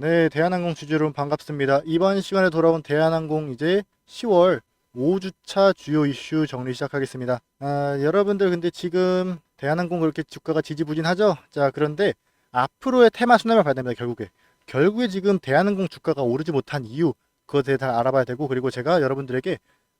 네, 대한항공 주주 여러분 반갑습니다. 이번 시간에 돌아온 대한항공 이제 10월 5주차 주요 이슈 정리 시작하겠습니다. 아, 여러분들 근데 지금 대한항공 그렇게 주가가 지지부진하죠? 자, 그런데 앞으로의 테마 순환을 봐야 됩니다, 결국에. 결국에 지금 대한항공 주가가 오르지 못한 이유, 그것에 대해 다 알아봐야 되고, 그리고 제가 여러분들에게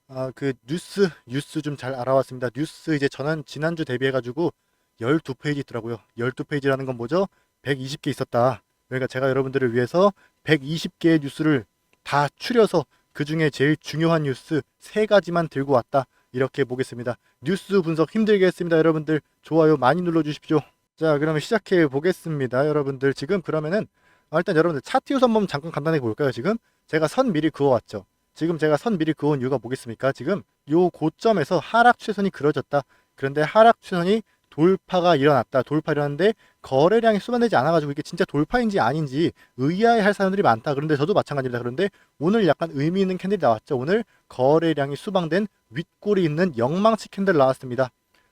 아, 그 뉴스, 뉴스 좀 잘 알아왔습니다. 뉴스 이제 전환, 지난주 대비해 가지고 12페이지 있더라고요. 12페이지라는 건 뭐죠? 120개 있었다. 그러니까 제가 여러분들을 위해서 120개의 뉴스를 다 추려서 그 중에 제일 중요한 뉴스 세 가지만 들고 왔다. 이렇게 보겠습니다. 뉴스 분석 힘들게 했습니다. 여러분들 좋아요 많이 눌러 주십시오. 자, 그러면 시작해 보겠습니다. 여러분들 지금 그러면은 아, 일단 여러분들 차트 한번 잠깐 간단하게 볼까요? 지금 제가 선 미리 그어왔죠. 지금 제가 선 미리 그어온 이유가 뭐겠습니까? 지금 요 고점에서 하락 추세선이 그려졌다. 그런데 하락 추세선이 돌파가 일어났다. 돌파 일어났는데 거래량이 수반되지 않아가지고 이게 진짜 돌파인지 아닌지 의아해할 사람들이 많다. 그런데 저도 마찬가지입니다. 그런데 오늘 약간 의미 있는 캔들이 나왔죠. 오늘 거래량이 수방된 윗골이 있는 영망치 캔들 나왔습니다.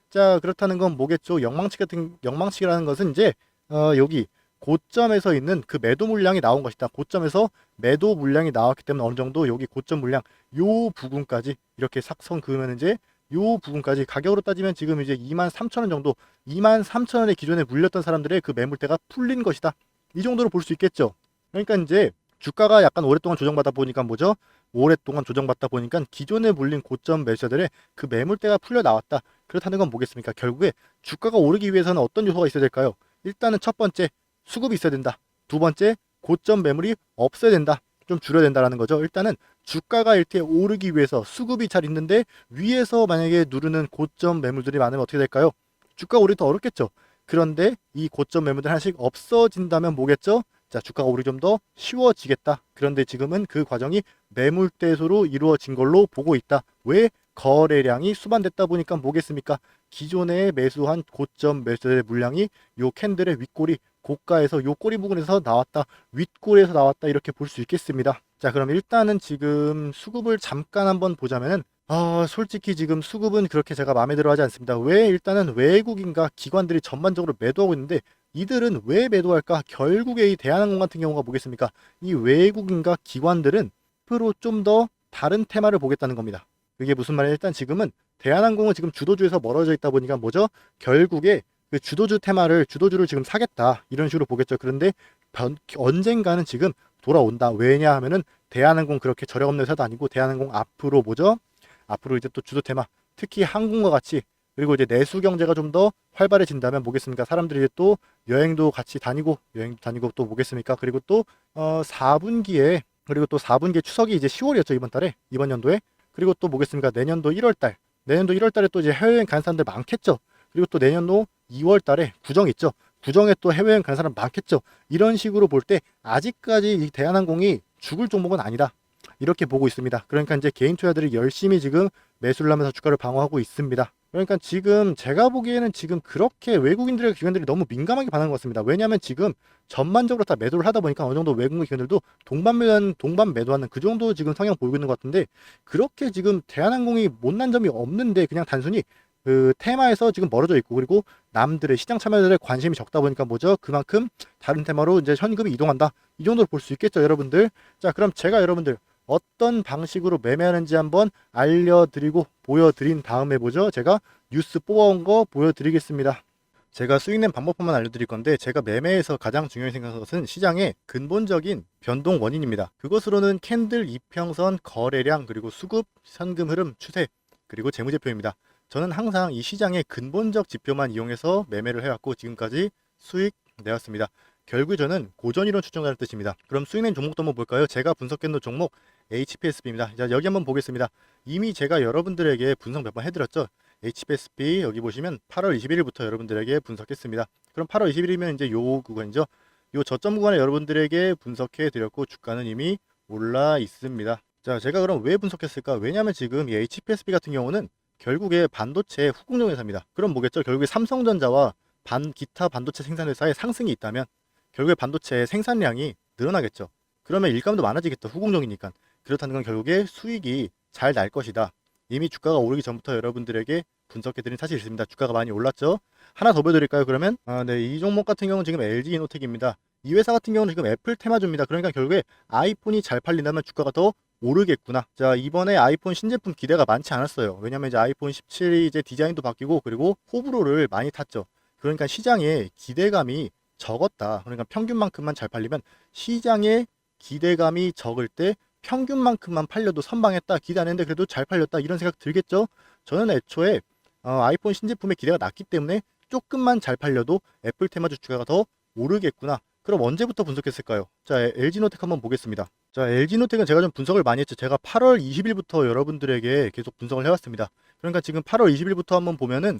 자 그렇다는 건 뭐겠죠? 영망치 같은 영망치라는 것은 이제 어, 여기 고점에서 있는 그 매도 물량이 나온 것이다. 고점에서 매도 물량이 나왔기 때문에 어느 정도 여기 고점 물량 요 부분까지 이렇게 삭선 그으면 이제 요 부분까지 가격으로 따지면 지금 이제 2만 3천 원 정도 2만 3천 원에 기존에 물렸던 사람들의 그 매물대가 풀린 것이다. 이 정도로 볼 수 있겠죠. 그러니까 이제 주가가 약간 오랫동안 조정받다 보니까 뭐죠? 오랫동안 조정받다 보니까 기존에 물린 고점 매수자들의 그 매물대가 풀려 나왔다. 그렇다는 건 뭐겠습니까? 결국에 주가가 오르기 위해서는 어떤 요소가 있어야 될까요? 일단은 첫 번째 수급이 있어야 된다. 두 번째 고점 매물이 없어야 된다. 좀 줄여야 된다라는 거죠. 일단은 주가가 이렇게 오르기 위해서 수급이 잘 있는데 위에서 만약에 누르는 고점 매물들이 많으면 어떻게 될까요? 주가가 오르기 더 어렵겠죠. 그런데 이 고점 매물들 하나씩 없어진다면 뭐겠죠? 자, 주가가 오르기 좀 더 쉬워지겠다. 그런데 지금은 그 과정이 매물대소로 이루어진 걸로 보고 있다. 왜? 거래량이 수반됐다 보니까 뭐겠습니까? 기존에 매수한 고점 매수의 물량이 요 캔들의 윗골이 고가에서 요 꼬리 부분에서 나왔다. 윗골에서 나왔다. 이렇게 볼 수 있겠습니다. 자, 그럼 일단은 지금 수급을 잠깐 한번 보자면은 아, 솔직히 지금 수급은 그렇게 제가 마음에 들어 하지 않습니다. 왜? 일단은 외국인과 기관들이 전반적으로 매도하고 있는데 이들은 왜 매도할까? 결국에 이 대한항공 같은 경우가 뭐겠습니까? 이 외국인과 기관들은 앞으로 좀 더 다른 테마를 보겠다는 겁니다. 그게 무슨 말이냐? 일단 지금은 대한항공은 지금 주도주에서 멀어져 있다 보니까 뭐죠? 결국에 그 주도주 테마를 주도주를 지금 사겠다 이런 식으로 보겠죠. 그런데 변- 언젠가는 지금 돌아온다. 왜냐 하면은 대한항공 그렇게 저렴 없는 회사도 아니고 대한항공 앞으로 뭐죠? 앞으로 이제 또 주도 테마 특히 항공과 같이 그리고 이제 내수 경제가 좀 더 활발해진다면 뭐겠습니까? 사람들이 이제 또 여행도 같이 다니고 여행도 다니고 또 뭐겠습니까? 그리고 또 어, 4분기에 그리고 또 4분기 추석이 이제 10월이었죠 이번 달에 이번 연도에 그리고 또 뭐겠습니까? 내년도 1월 달 내년도 1월 달에 또 이제 해외여행 가는 사람들 많겠죠. 그리고 또 내년도 2월 달에 구정 있죠. 구정에 또 해외여행 가는 사람 많겠죠. 이런 식으로 볼 때 아직까지 이 대한항공이 죽을 종목은 아니다. 이렇게 보고 있습니다. 그러니까 이제 개인 투자들이 열심히 지금 매수를 하면서 주가를 방어하고 있습니다. 그러니까 지금 제가 보기에는 지금 그렇게 외국인들의 기관들이 너무 민감하게 반응한 것 같습니다. 왜냐하면 지금 전반적으로 다 매도를 하다 보니까 어느 정도 외국인 기관들도 동반 매도하는 동반 매도하는 그 정도 지금 성향 보이고 있는 것 같은데 그렇게 지금 대한항공이 못난 점이 없는데 그냥 단순히 그 테마에서 지금 멀어져 있고 그리고 남들의 시장 참여자들의 관심이 적다 보니까 뭐죠? 그만큼 다른 테마로 이제 현금이 이동한다. 이 정도로 볼 수 있겠죠, 여러분들. 자, 그럼 제가 여러분들 어떤 방식으로 매매하는지 한번 알려드리고 보여드린 다음에 보죠. 제가 뉴스 뽑아온 거 보여드리겠습니다. 제가 수익낸 방법만 알려드릴 건데 제가 매매에서 가장 중요히 생각하는 것은 시장의 근본적인 변동 원인입니다. 그것으로는 캔들 이평선 거래량 그리고 수급 현금 흐름 추세 그리고 재무제표입니다. 저는 항상 이 시장의 근본적 지표만 이용해서 매매를 해왔고 지금까지 수익 내왔습니다. 결국 저는 고전 이론 추정자를 뜻입니다. 그럼 수익낸 종목도 한번 볼까요? 제가 분석했는 종목 HPSB입니다. 자 여기 한번 보겠습니다. 이미 제가 여러분들에게 분석 몇 번 해드렸죠. HPSB 여기 보시면 8월 21일부터 여러분들에게 분석했습니다. 그럼 8월 20일이면 이제 요 구간이죠. 요 저점 구간에 여러분들에게 분석해 드렸고 주가는 이미 올라 있습니다. 자 제가 그럼 왜 분석했을까? 왜냐하면 지금 이 HPSB 같은 경우는 결국에 반도체 후공정 회사입니다. 그럼 뭐겠죠? 결국에 삼성전자와 반 기타 반도체 생산 회사의 상승이 있다면 결국에 반도체 생산량이 늘어나겠죠. 그러면 일감도 많아지겠죠. 후공정이니까. 그렇다는 건 결국에 수익이 잘 날 것이다. 이미 주가가 오르기 전부터 여러분들에게 분석해드린 사실이 있습니다. 주가가 많이 올랐죠. 하나 더 보여드릴까요? 그러면 아, 네, 이 종목 같은 경우는 지금 LG 이노텍입니다. 이 회사 같은 경우는 지금 애플 테마주입니다. 그러니까 결국에 아이폰이 잘 팔린다면 주가가 더 오르겠구나. 자, 이번에 아이폰 신제품 기대가 많지 않았어요. 왜냐면 이제 아이폰 17이 이제 디자인도 바뀌고 그리고 호불호를 많이 탔죠. 그러니까 시장에 기대감이 적었다. 그러니까 평균만큼만 잘 팔리면 시장에 기대감이 적을 때 평균만큼만 팔려도 선방했다. 기대 안 했는데 그래도 잘 팔렸다. 이런 생각 들겠죠? 저는 애초에 어, 아이폰 신제품의 기대가 낮기 때문에 조금만 잘 팔려도 애플 테마주 주가가 더 오르겠구나. 그럼 언제부터 분석했을까요? 자, LG노텍 한번 보겠습니다. 자, LG노텍은 제가 좀 분석을 많이 했죠. 제가 8월 20일부터 여러분들에게 계속 분석을 해왔습니다. 그러니까 지금 8월 20일부터 한번 보면은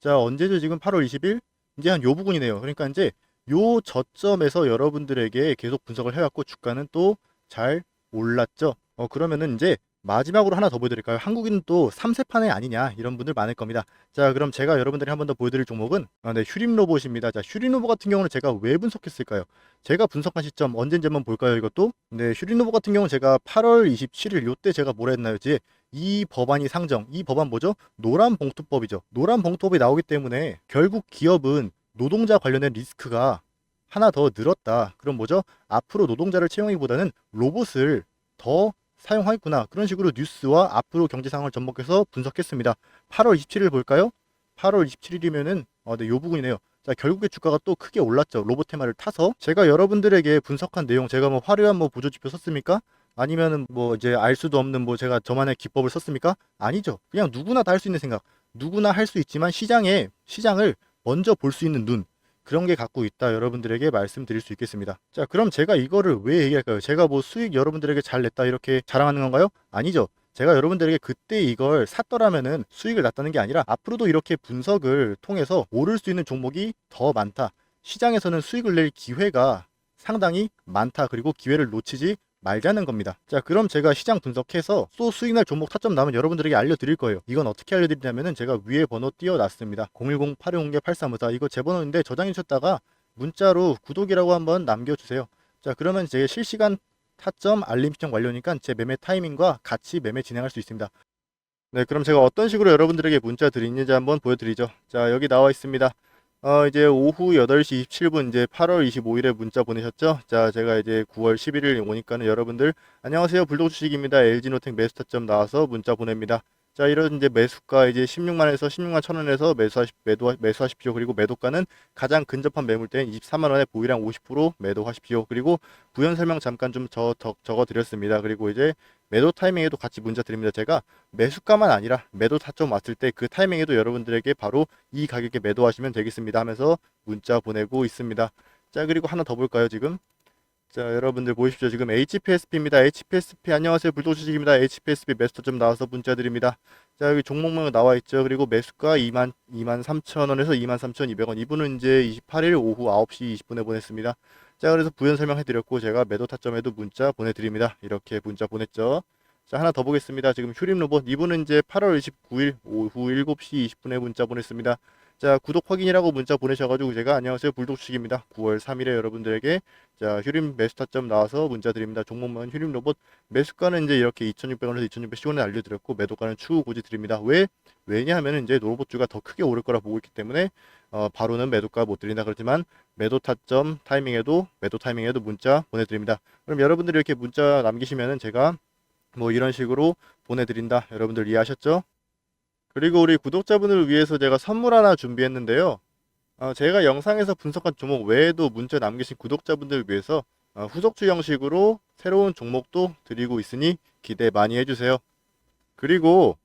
자, 언제죠? 지금 8월 20일? 이제 한 요 부분이네요. 그러니까 이제 요 저점에서 여러분들에게 계속 분석을 해왔고 주가는 또 잘 올랐죠. 어, 그러면은 이제 마지막으로 하나 더 보여드릴까요? 한국인은 또 3세판에 아니냐 이런 분들 많을 겁니다. 자 그럼 제가 여러분들이 한 번 더 보여드릴 종목은 아, 네, 휴림 로봇입니다. 자 휴림 로봇 같은 경우는 제가 왜 분석했을까요? 제가 분석한 시점 언제인지 한번 볼까요? 이것도 네 휴림 로봇 같은 경우는 제가 8월 27일 요때 제가 뭐라 했나요? 이제 이 법안이 상정 이 법안 뭐죠? 노란 봉투법이죠. 노란 봉투법이 나오기 때문에 결국 기업은 노동자 관련된 리스크가 하나 더 늘었다. 그럼 뭐죠? 앞으로 노동자를 채용하기보다는 로봇을 더 사용하겠구나. 그런 식으로 뉴스와 앞으로 경제 상황을 접목해서 분석했습니다. 8월 27일 볼까요? 8월 27일이면은 어, 네, 요 부분이네요. 자, 결국에 주가가 또 크게 올랐죠. 로봇 테마를 타서 제가 여러분들에게 분석한 내용 제가 뭐 화려한 뭐 보조 지표 썼습니까? 아니면은 뭐 이제 알 수도 없는 뭐 제가 저만의 기법을 썼습니까? 아니죠. 그냥 누구나 다 할 수 있는 생각. 누구나 할 수 있지만 시장에 시장을 먼저 볼 수 있는 눈 그런 게 갖고 있다 여러분들에게 말씀드릴 수 있겠습니다. 자, 그럼 제가 이거를 왜 얘기할까요? 제가 뭐 수익 여러분들에게 잘 냈다 이렇게 자랑하는 건가요? 아니죠. 제가 여러분들에게 그때 이걸 샀더라면은 수익을 났다는 게 아니라 앞으로도 이렇게 분석을 통해서 오를 수 있는 종목이 더 많다. 시장에서는 수익을 낼 기회가 상당히 많다. 그리고 기회를 놓치지 말자는 겁니다. 자, 그럼 제가 시장 분석해서 또 수익 날 종목 타점 나면 여러분들에게 알려드릴 거예요. 이건 어떻게 알려드리냐면은 제가 위에 번호 띄워놨습니다. 010-810-8354 이거 제 번호인데 저장해 주셨다가 문자로 구독이라고 한번 남겨주세요. 자, 그러면 제 실시간 타점 알림 신청 완료니까 제 매매 타이밍과 같이 매매 진행할 수 있습니다. 네, 그럼 제가 어떤 식으로 여러분들에게 문자 드리는지 한번 보여드리죠. 자, 여기 나와 있습니다. 어, 이제 오후 8시 27분 이제 8월 25일에 문자 보내셨죠? 자, 제가 이제 9월 11일 오니까는 여러분들 안녕하세요. 불독 주식입니다. LG노텍 매수타점 나와서 문자 보냅니다. 자, 이런 이제 매수가 이제 16만에서 16만 1천원에서 매수하시, 매도, 매수하십시오. 그리고 매도가는 가장 근접한 매물대인 24만 원에 보유량 50% 매도하십시오. 그리고 부연 설명 잠깐 좀 저, 적, 적어 드렸습니다. 그리고 이제 매도 타이밍에도 같이 문자 드립니다. 제가 매수가만 아니라 매도 타점 왔을 때 그 타이밍에도 여러분들에게 바로 이 가격에 매도하시면 되겠습니다 하면서 문자 보내고 있습니다. 자, 그리고 하나 더 볼까요, 지금? 자, 여러분들 보십시오. 지금 HPSP입니다. HPSP 안녕하세요. 불도주식입니다. HPSP 매수터 좀 나와서 문자 드립니다. 자, 여기 종목명 나와 있죠. 그리고 매수가 2만 2만 3천 원에서 2만 3,200원. 이분은 이제 28일 오후 9시 20분에 보냈습니다. 자, 그래서 부연 설명해 드렸고 제가 매도 타점에도 문자 보내 드립니다. 이렇게 문자 보냈죠. 자, 하나 더 보겠습니다. 지금 휴림 로봇 이분은 이제 8월 29일 오후 7시 20분에 문자 보냈습니다. 자, 구독 확인이라고 문자 보내셔가지고 제가 안녕하세요 불독주식입니다. 9월 3일에 여러분들에게 자 휴림 매수 타점 나와서 문자 드립니다. 종목만 휴림 로봇 매수가는 이제 이렇게 2,600원에서 2,610원에 알려드렸고 매도가는 추후 고지 드립니다. 왜? 왜냐하면 이제 로봇주가 더 크게 오를 거라 보고 있기 때문에 어, 바로는 매도가 못 드린다 그렇지만 매도 타점 타이밍에도 매도 타이밍에도 문자 보내드립니다. 그럼 여러분들이 이렇게 문자 남기시면은 제가 뭐 이런 식으로 보내드린다. 여러분들 이해하셨죠? 그리고 우리 구독자분을 위해서 제가 선물 하나 준비했는데요. 어, 제가 영상에서 분석한 종목 외에도 문자 남기신 구독자분들을 위해서 어, 후속주 형식으로 새로운 종목도 드리고 있으니 기대 많이 해주세요. 그리고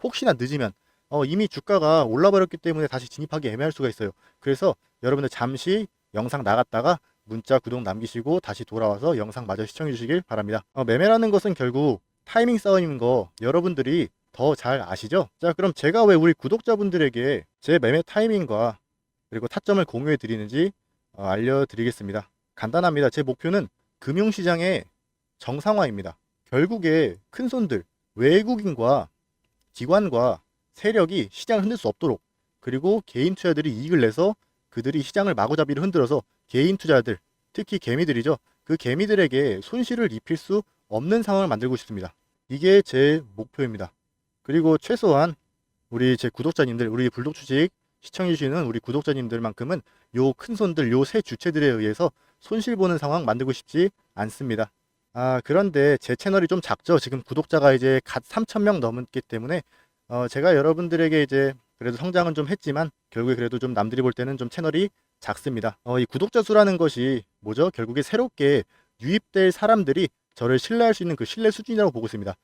혹시나 늦으면 어, 이미 주가가 올라버렸기 때문에 다시 진입하기 애매할 수가 있어요. 그래서 여러분들 잠시 영상 나갔다가 문자 구독 남기시고 다시 돌아와서 영상 마저 시청해 주시길 바랍니다. 어, 매매라는 것은 결국 타이밍 싸움인 거 여러분들이 더 잘 아시죠? 자, 그럼 제가 왜 우리 구독자분들에게 제 매매 타이밍과 그리고 타점을 공유해 드리는지 어, 알려드리겠습니다. 간단합니다. 제 목표는 금융시장의 정상화입니다. 결국에 큰 손들, 외국인과 기관과 세력이 시장을 흔들 수 없도록 그리고 개인 투자들이 이익을 내서 그들이 시장을 마구잡이로 흔들어서 개인 투자들, 특히 개미들이죠. 그 개미들에게 손실을 입힐 수 없는 상황을 만들고 싶습니다. 이게 제 목표입니다. 그리고 최소한 우리 제 구독자님들, 우리 불독 주식 시청해주시는 우리 구독자님들만큼은 요 큰 손들, 요새 주체들에 의해서 손실 보는 상황 만들고 싶지 않습니다. 아, 그런데 제 채널이 좀 작죠. 지금 구독자가 이제 갓 3,000명 넘었기 때문에 어, 제가 여러분들에게 이제 그래도 성장은 좀 했지만 결국에 그래도 좀 남들이 볼 때는 좀 채널이 작습니다. 어, 이 구독자 수라는 것이 뭐죠? 결국에 새롭게 유입될 사람들이 저를 신뢰할 수 있는 그 신뢰 수준이라고 보고 있습니다.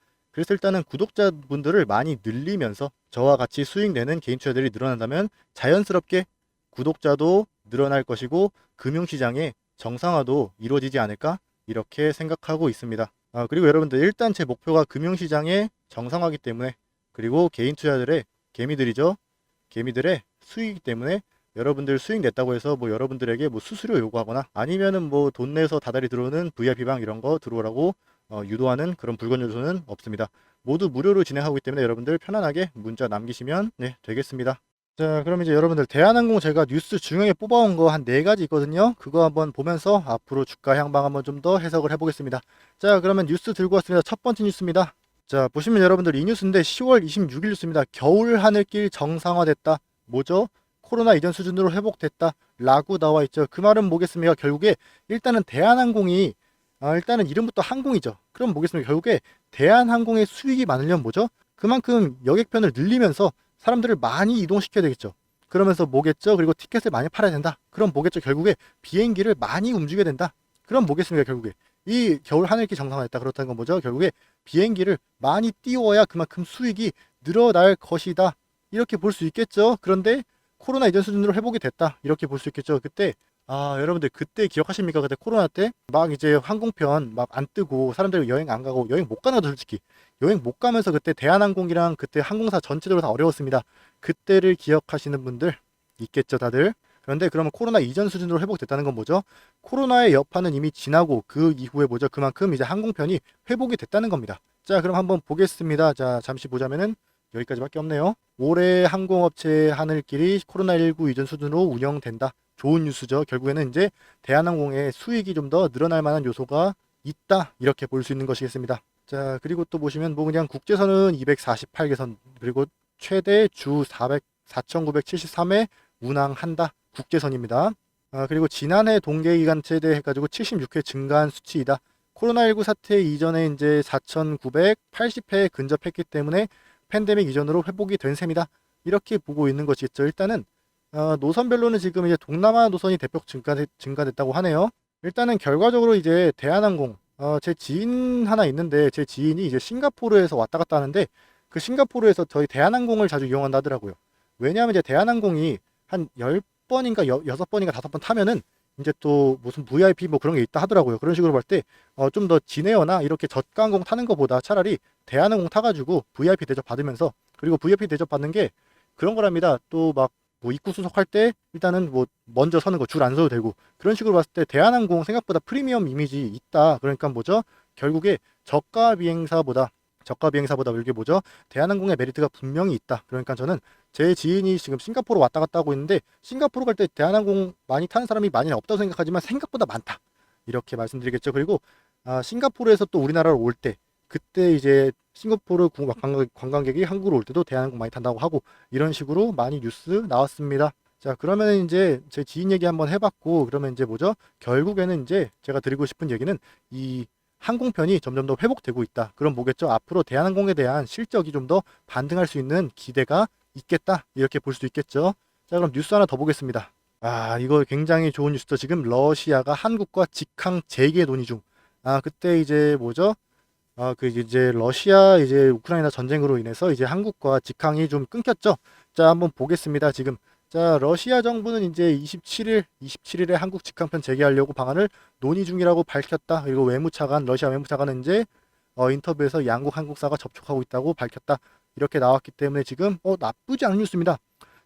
그래서 일단은 구독자분들을 많이 늘리면서 저와 같이 수익 내는 개인 투자들이 늘어난다면 자연스럽게 구독자도 늘어날 것이고 금융시장의 정상화도 이루어지지 않을까 이렇게 생각하고 있습니다. 아, 그리고 여러분들 일단 제 목표가 금융시장의 정상화이기 때문에 그리고 개인 투자들의 개미들이죠. 개미들의 수익이기 때문에 여러분들 수익 냈다고 해서 뭐 여러분들에게 뭐 수수료 요구하거나 아니면은 뭐 돈 내서 다달이 들어오는 VIP 방 이런 거 들어오라고 어, 유도하는 그런 불건 요소는 없습니다. 모두 무료로 진행하고 있기 때문에 여러분들 편안하게 문자 남기시면 네 되겠습니다. 자 그럼 이제 여러분들 대한항공 제가 뉴스 중요하게 뽑아온 거 한 네 가지 있거든요. 그거 한번 보면서 앞으로 주가 향방 한번 좀 더 해석을 해보겠습니다. 자 그러면 뉴스 들고 왔습니다. 첫 번째 뉴스입니다. 자 보시면 여러분들 이 뉴스인데 10월 26일 뉴스입니다. 겨울 하늘길 정상화됐다. 뭐죠? 코로나 이전 수준으로 회복됐다. 라고 나와 있죠. 그 말은 뭐겠습니까? 결국에 일단은 대한항공이 아, 일단은 이름부터 항공이죠. 그럼 뭐겠습니까? 결국에 대한항공의 수익이 많으려면 뭐죠? 그만큼 여객편을 늘리면서 사람들을 많이 이동시켜야 되겠죠. 그러면서 뭐겠죠? 그리고 티켓을 많이 팔아야 된다. 그럼 뭐겠죠? 결국에 비행기를 많이 움직여야 된다. 그럼 뭐겠습니까? 결국에 이 겨울 하늘길 정상화됐다. 그렇다는 건 뭐죠? 결국에 비행기를 많이 띄워야 그만큼 수익이 늘어날 것이다. 이렇게 볼 수 있겠죠. 그런데 코로나 이전 수준으로 회복이 됐다. 이렇게 볼 수 있겠죠. 그때 아 여러분들 그때 기억하십니까? 그때 코로나 때 막 이제 항공편 막 안 뜨고 사람들이 여행 안 가고 여행 못 가나 솔직히 여행 못 가면서 그때 대한항공이랑 그때 항공사 전체적으로 다 어려웠습니다. 그때를 기억하시는 분들 있겠죠, 다들. 그런데 그러면 코로나 이전 수준으로 회복됐다는 건 뭐죠? 코로나의 여파는 이미 지나고 그 이후에 뭐죠? 그만큼 이제 항공편이 회복이 됐다는 겁니다. 자, 그럼 한번 보겠습니다. 자, 잠시 보자면은 여기까지밖에 없네요. 올해 항공업체 하늘길이 코로나19 이전 수준으로 운영된다. 좋은 뉴스죠. 결국에는 이제 대한항공의 수익이 좀 더 늘어날 만한 요소가 있다. 이렇게 볼 수 있는 것이겠습니다. 자, 그리고 또 보시면 뭐 그냥 국제선은 248개선 그리고 최대 주 400, 4,973회 운항한다. 국제선입니다. 아, 그리고 지난해 동계 기간 최대 해가지고 76회 증가한 수치이다. 코로나19 사태 이전에 이제 4,980회 근접했기 때문에 팬데믹 이전으로 회복이 된 셈이다. 이렇게 보고 있는 것이겠죠. 일단은 어, 노선별로는 지금 이제 동남아 노선이 대폭 증가됐, 증가됐다고 하네요. 일단은 결과적으로 이제 대한항공 어, 제 지인 하나 있는데 제 지인이 이제 싱가포르에서 왔다 갔다 하는데 그 싱가포르에서 저희 대한항공을 자주 이용한다 하더라고요. 왜냐하면 이제 대한항공이 한 10번인가 6번인가 5번 타면은 이제 또 무슨 VIP 뭐 그런 게 있다 하더라고요. 그런 식으로 볼때 어, 좀더 지네어나 이렇게 저가 항공 타는 것보다 차라리 대한항공 타가지고 VIP 대접 받으면서 그리고 VIP 대접 받는 게 그런 거랍니다. 또 막 뭐 입국 수속할 때 일단은 뭐 먼저 서는 거 줄 안 서도 되고 그런 식으로 봤을 때 대한항공 생각보다 프리미엄 이미지 있다. 그러니까 뭐죠? 결국에 저가 비행사보다 저가 비행사보다 이게 뭐죠? 대한항공의 메리트가 분명히 있다. 그러니까 저는 제 지인이 지금 싱가포르 왔다 갔다 하고 있는데 싱가포르 갈 때 대한항공 많이 타는 사람이 많이 없다고 생각하지만 생각보다 많다. 이렇게 말씀드리겠죠. 그리고 아, 싱가포르에서 또 우리나라로 올 때 그때 이제 싱가포르 관광, 관광객이 한국으로 올 때도 대한항공 많이 탄다고 하고 이런 식으로 많이 뉴스 나왔습니다. 자 그러면 이제 제 지인 얘기 한번 해봤고 그러면 이제 뭐죠? 결국에는 이제 제가 드리고 싶은 얘기는 이 항공편이 점점 더 회복되고 있다. 그럼 뭐겠죠? 앞으로 대한항공에 대한 실적이 좀 더 반등할 수 있는 기대가 있겠다. 이렇게 볼수 있겠죠. 자, 그럼 뉴스 하나 더 보겠습니다. 아, 이거 굉장히 좋은 뉴스죠. 지금 러시아가 한국과 직항 재개 논의 중. 아, 그때 이제 뭐죠? 아, 그 이제 러시아 이제 우크라이나 전쟁으로 인해서 이제 한국과 직항이 좀 끊겼죠. 자, 한번 보겠습니다. 지금 자, 러시아 정부는 이제 27일, 27일에 한국 직항편 재개하려고 방안을 논의 중이라고 밝혔다. 그리고 외무차관, 러시아 외무차관은 이제 어, 인터뷰에서 양국 한국사가 접촉하고 있다고 밝혔다. 이렇게 나왔기 때문에 지금 어, 나쁘지 않은 뉴스입니다.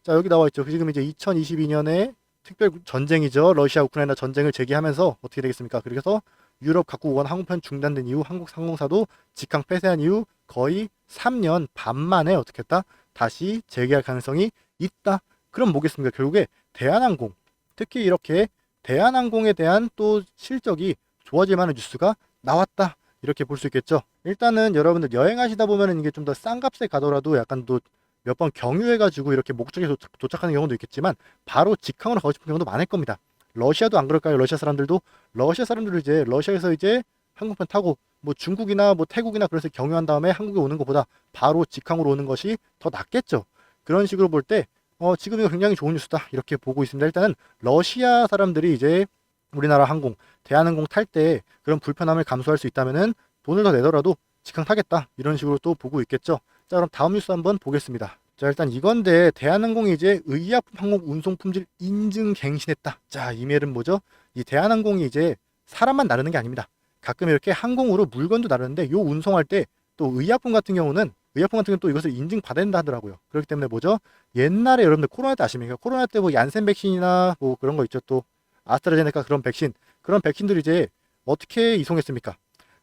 자, 여기 나와 있죠. 지금 이제 2022년에 특별 전쟁이죠. 러시아 우크라이나 전쟁을 재개하면서 어떻게 되겠습니까? 그래서 유럽 각국 원 항공편 중단된 이후 한국 항공사도 직항 폐쇄한 이후 거의 3년 반 만에 어떻게 했다? 다시 재개할 가능성이 있다. 그럼 뭐겠습니까? 결국에 대한항공 특히 이렇게 대한항공에 대한 또 실적이 좋아질 만한 뉴스가 나왔다. 이렇게 볼 수 있겠죠. 일단은 여러분들 여행하시다 보면은 이게 좀 더 싼 값에 가더라도 약간 또 몇 번 경유해가지고 이렇게 목적에 도착, 도착하는 경우도 있겠지만 바로 직항으로 가고 싶은 경우도 많을 겁니다. 러시아도 안 그럴까요? 러시아 사람들도 러시아 사람들도 이제 러시아에서 이제 항공편 타고 뭐 중국이나 뭐 태국이나 그래서 경유한 다음에 한국에 오는 것보다 바로 직항으로 오는 것이 더 낫겠죠. 그런 식으로 볼 때 어, 지금 이거 굉장히 좋은 뉴스다 이렇게 보고 있습니다. 일단은 러시아 사람들이 이제 우리나라 항공, 대한항공 탈 때 그런 불편함을 감수할 수 있다면은 돈을 더 내더라도 직항 타겠다 이런 식으로 또 보고 있겠죠. 자 그럼 다음 뉴스 한번 보겠습니다. 자 일단 이건데 대한항공이 이제 의약품 항공 운송 품질 인증 갱신했다. 자이 말은 뭐죠? 이 대한항공이 이제 사람만 나르는 게 아닙니다. 가끔 이렇게 항공으로 물건도 나르는데 요 운송할 때 또 의약품 같은 경우는 의약품 같은 경우는 또 이것을 인증 된다 하더라고요. 그렇기 때문에 뭐죠? 옛날에 여러분들 코로나 때 아십니까? 코로나 때 뭐 얀센 백신이나 뭐 그런 거 있죠. 또 아스트라제네카 그런 백신 그런 백신들 이제 어떻게 이송했습니까?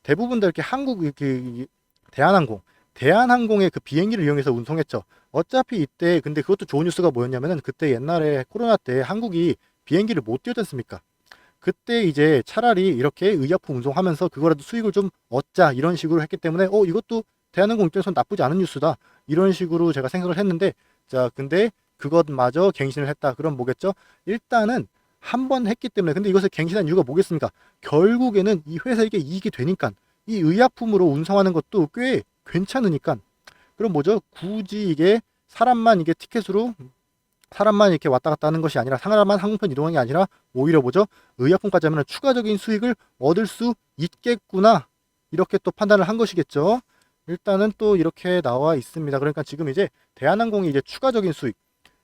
대부분 다 이렇게 한국 이렇게 대한항공 대한항공의 그 비행기를 이용해서 운송했죠. 어차피 이때 근데 그것도 좋은 뉴스가 뭐였냐면은 그때 옛날에 코로나 때 한국이 비행기를 못 뛰었지 않습니까? 그때 이제 차라리 이렇게 의약품 운송하면서 그거라도 수익을 좀 얻자 이런 식으로 했기 때문에 어 이것도 대한항공 입장에서는 나쁘지 않은 뉴스다 이런 식으로 제가 생각을 했는데 자 근데 그것마저 갱신을 했다 그럼 뭐겠죠? 일단은 한 번 했기 때문에 근데 이것을 갱신한 이유가 뭐겠습니까? 결국에는 이 회사에게 이익이 되니까 이 의약품으로 운송하는 것도 꽤 괜찮으니까 그럼 뭐죠? 굳이 이게 사람만 이게 티켓으로 사람만 이렇게 왔다 갔다 하는 것이 아니라 사람만 항공편 이동하는 게 아니라 오히려 뭐죠? 의약품까지 하면 추가적인 수익을 얻을 수 있겠구나 이렇게 또 판단을 한 것이겠죠. 일단은 또 이렇게 나와 있습니다. 그러니까 지금 이제 대한항공이 이제 추가적인 수익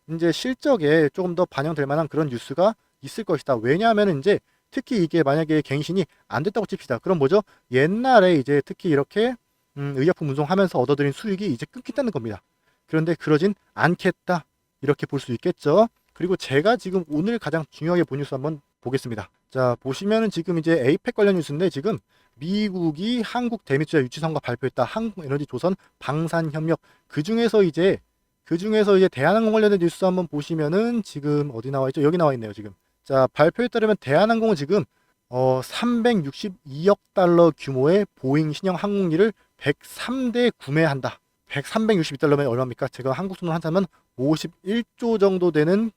이제 실적에 조금 더 반영될 만한 그런 뉴스가 있을 것이다. 왜냐하면 이제 특히 이게 만약에 갱신이 안 됐다고 칩시다. 그럼 뭐죠? 옛날에 이제 특히 이렇게 음, 의약품 운송하면서 얻어들인 수익이 이제 끊긴다는 겁니다. 그런데 그러진 않겠다. 이렇게 볼 수 있겠죠. 그리고 제가 지금 오늘 가장 중요하게 본 뉴스 한번 보겠습니다. 자, 보시면은 지금 이제 에이펙 관련 뉴스인데 지금 미국이 한국 대미투자 유치 선과 발표했다. 한국에너지 조선 방산협력. 그 중에서 이제 그 중에서 이제 대한항공 관련된 뉴스 한번 보시면은 지금 어디 나와 있죠? 여기 나와 있네요, 지금. 자, 발표에 따르면 대한항공은 지금 어 362억 달러 규모의 보잉 신형 항공기를 103대 구매한다. 100, 362달러면 얼마입니까? 제가 한국 돈으로 한자면 51조 정도 되는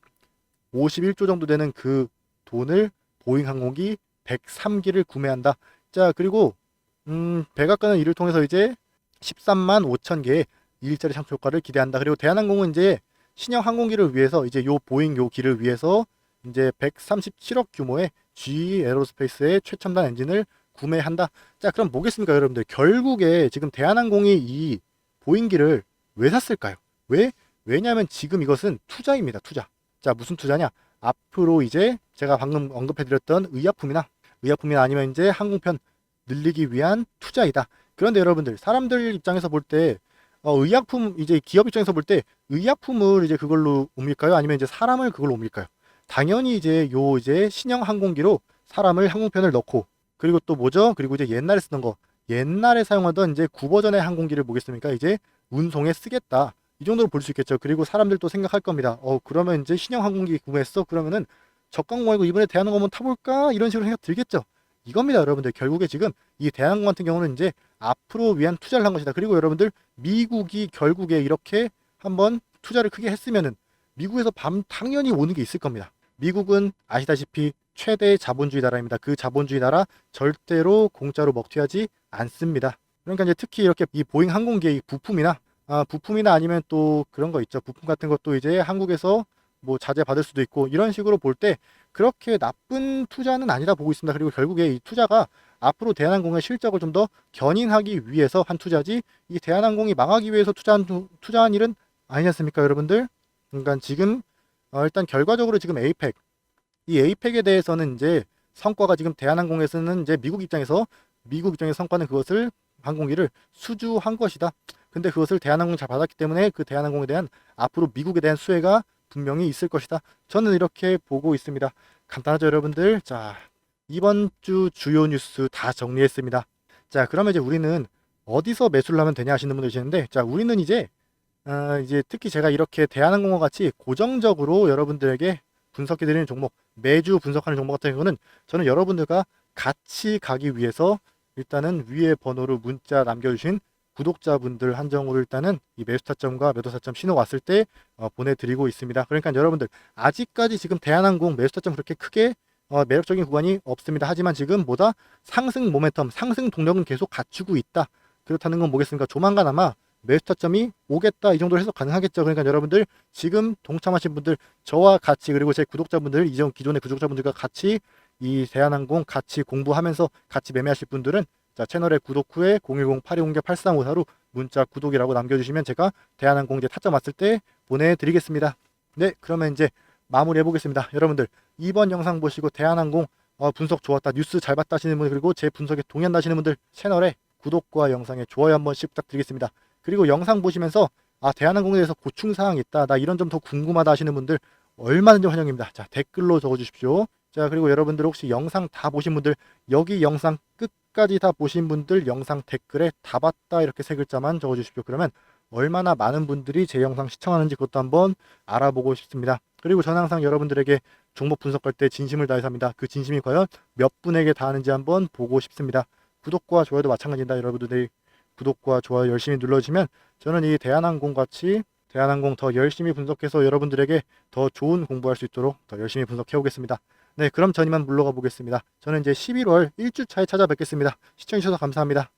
51조 정도 되는 그 돈을 보잉 항공기 103기를 구매한다. 자, 그리고 음, 백악관은 이를 통해서 이제 13만 5천 개의 일자리 창출 효과를 기대한다. 그리고 대한항공은 이제 신형 항공기를 위해서 이제 요 보잉 요 기를 위해서 이제 137억 규모의 GE 에어로스페이스의 최첨단 엔진을 구매한다. 자, 그럼 뭐겠습니까, 여러분들? 결국에 지금 대한항공이 이 보잉기를 왜 샀을까요? 왜? 왜냐하면 지금 이것은 투자입니다. 투자. 자, 무슨 투자냐? 앞으로 이제 제가 방금 언급해드렸던 의약품이나 의약품이나 아니면 이제 항공편 늘리기 위한 투자이다. 그런데 여러분들 사람들 입장에서 볼때 어, 의약품 이제 기업 입장에서 볼 때 의약품을 이제 그걸로 옮길까요? 아니면 이제 사람을 그걸로 옮길까요? 당연히 이제 요 이제 신형 항공기로 사람을 항공편을 넣고 그리고 또 뭐죠? 그리고 이제 옛날에 쓰던 거 옛날에 사용하던 이제 9버전의 항공기를 보겠습니까? 이제 운송에 쓰겠다. 이 정도로 볼 수 있겠죠. 그리고 사람들도 생각할 겁니다. 어, 그러면 이제 신형 항공기 구매했어? 그러면은 저가 말고 이번에 대한항공 한번 타볼까? 이런 식으로 생각 들겠죠. 이겁니다, 여러분들. 결국에 지금 이 대한항공 같은 경우는 이제 앞으로 위한 투자를 한 것이다. 그리고 여러분들 미국이 결국에 이렇게 한번 투자를 크게 했으면은 미국에서 밤 당연히 오는 게 있을 겁니다. 미국은 아시다시피 최대 자본주의 나라입니다. 그 자본주의 나라 절대로 공짜로 먹튀하지 않습니다. 그러니까 이제 특히 이렇게 이 보잉 항공기의 부품이나 아, 부품이나 아니면 또 그런 거 있죠. 부품 같은 것도 이제 한국에서 뭐 자재 받을 수도 있고 이런 식으로 볼 때 그렇게 나쁜 투자는 아니다 보고 있습니다. 그리고 결국에 이 투자가 앞으로 대한항공의 실적을 좀 더 견인하기 위해서 한 투자지 이 대한항공이 망하기 위해서 투자한 투자한 일은 아니지 않습니까, 여러분들? 그러니까 지금 어, 일단 결과적으로 지금 에이펙 이 에이펙에 대해서는 이제 성과가 지금 대한항공에서는 이제 미국 입장에서 미국 입장의 성과는 그것을 항공기를 수주한 것이다. 근데 그것을 대한항공이 잘 받았기 때문에 그 대한항공에 대한 앞으로 미국에 대한 수혜가 분명히 있을 것이다. 저는 이렇게 보고 있습니다. 간단하죠, 여러분들? 자, 이번 주 주요 뉴스 다 정리했습니다. 자, 그러면 이제 우리는 어디서 매수를 하면 되냐 하시는 분들 계시는데, 자, 우리는 이제 어, 이제 특히 제가 이렇게 대한항공과 같이 고정적으로 여러분들에게 분석해 드리는 종목, 매주 분석하는 종목 같은 경우는 저는 여러분들과 같이 가기 위해서 일단은 위에 번호로 문자 남겨주신 구독자분들 한정으로 일단은 이 매수타점과 매도타점 신호 왔을 때 어, 보내드리고 있습니다. 그러니까 여러분들 아직까지 지금 대한항공 매수타점 그렇게 크게 어, 매력적인 구간이 없습니다. 하지만 지금 뭐다 상승 모멘텀, 상승 동력은 계속 갖추고 있다. 그렇다는 건 뭐겠습니까? 조만간 아마 매수 타점이 오겠다 이 정도로 해석 가능하겠죠. 그러니까 여러분들 지금 동참하신 분들 저와 같이 그리고 제 구독자분들 이전 기존의 구독자분들과 같이 이 대한항공 같이 공부하면서 같이 매매하실 분들은 자 채널에 구독 후에 010-8209-8354로 문자 구독이라고 남겨주시면 제가 대한항공 이제 타점 왔을 때 보내드리겠습니다. 네 그러면 이제 마무리해 보겠습니다. 여러분들 이번 영상 보시고 대한항공 어, 분석 좋았다 뉴스 잘 봤다 하시는 분들 그리고 제 분석에 동의한다 하시는 분들 채널에 구독과 영상에 좋아요 한 번씩 부탁드리겠습니다. 그리고 영상 보시면서 아 대한항공에 대해서 고충 사항이 있다 나 이런 점 더 궁금하다 하시는 분들 얼마든지 환영입니다. 자 댓글로 적어주십시오. 자 그리고 여러분들 혹시 영상 다 보신 분들 여기 영상 끝까지 다 보신 분들 영상 댓글에 다 봤다 이렇게 세 글자만 적어주십시오. 그러면 얼마나 많은 분들이 제 영상 시청하는지 그것도 한번 알아보고 싶습니다. 그리고 저는 항상 여러분들에게 종목 분석할 때 진심을 다해서 합니다. 그 진심이 과연 몇 분에게 닿았는지 한번 보고 싶습니다. 구독과 좋아요도 마찬가지입니다. 여러분들이 구독과 좋아요 열심히 눌러주시면 저는 이 대한항공 같이 대한항공 더 열심히 분석해서 여러분들에게 더 좋은 공부할 수 있도록 더 열심히 분석해 오겠습니다. 네, 그럼 전 이만 물러가 보겠습니다. 저는 이제 11월 1주차에 찾아뵙겠습니다. 시청해주셔서 감사합니다.